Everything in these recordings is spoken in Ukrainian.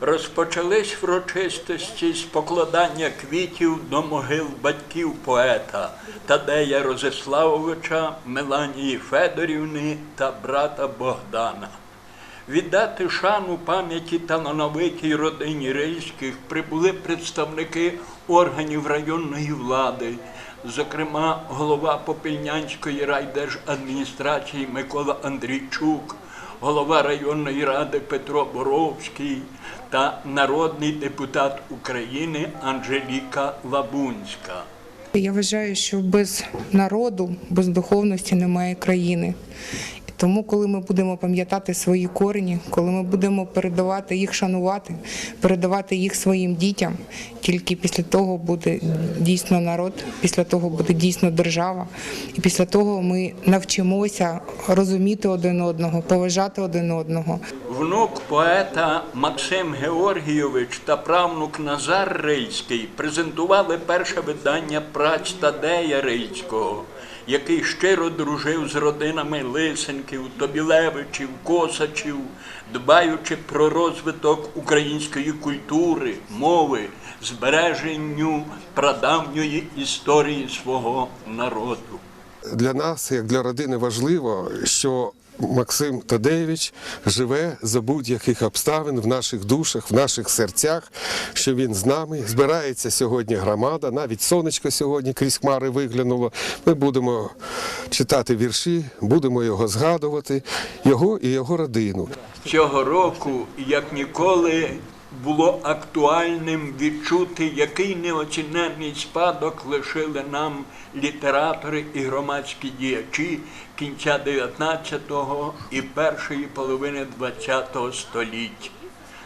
Розпочались врочистості з покладання квітів до могил батьків поета Тадея Розиславовича, Меланії Федорівни та брата Богдана. Віддати шану пам'яті талановитій родині Рильських прибули представники органів районної влади, зокрема голова Попільнянської райдержадміністрації Микола Андрійчук, голова районної ради Петро Боровський та народний депутат України Анжеліка Лабунська. Я вважаю, що без народу, без духовності немає країни. Тому, коли ми будемо пам'ятати свої корені, коли ми будемо передавати їх, шанувати, передавати їх своїм дітям, тільки після того буде дійсно народ, після того буде дійсно держава, і після того ми навчимося розуміти один одного, поважати один одного. Внук поета Максим Георгійович та правнук Назар Рильський презентували перше видання праць Тадея Рильського, який щиро дружив з родинами Лисенків, Тобілевичів, Косачів, дбаючи про розвиток української культури, мови, збереженню прадавньої історії свого народу. Для нас, як для родини, важливо, що Максим Тадеєвич живе за будь-яких обставин в наших душах, в наших серцях, що він з нами. Збирається сьогодні громада, навіть сонечко сьогодні крізь хмари виглянуло. Ми будемо читати вірші, будемо його згадувати, його і його родину. Цього року, як ніколи, було актуальним відчути, який неоціненний спадок лишили нам літератори і громадські діячі кінця 19-го і першої половини 20-го століття.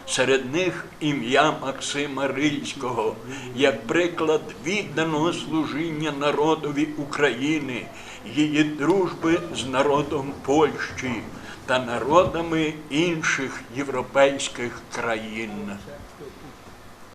Серед них ім'я Максима Рильського як приклад відданого служіння народові України, її дружби з народом Польщі та народами інших європейських країн.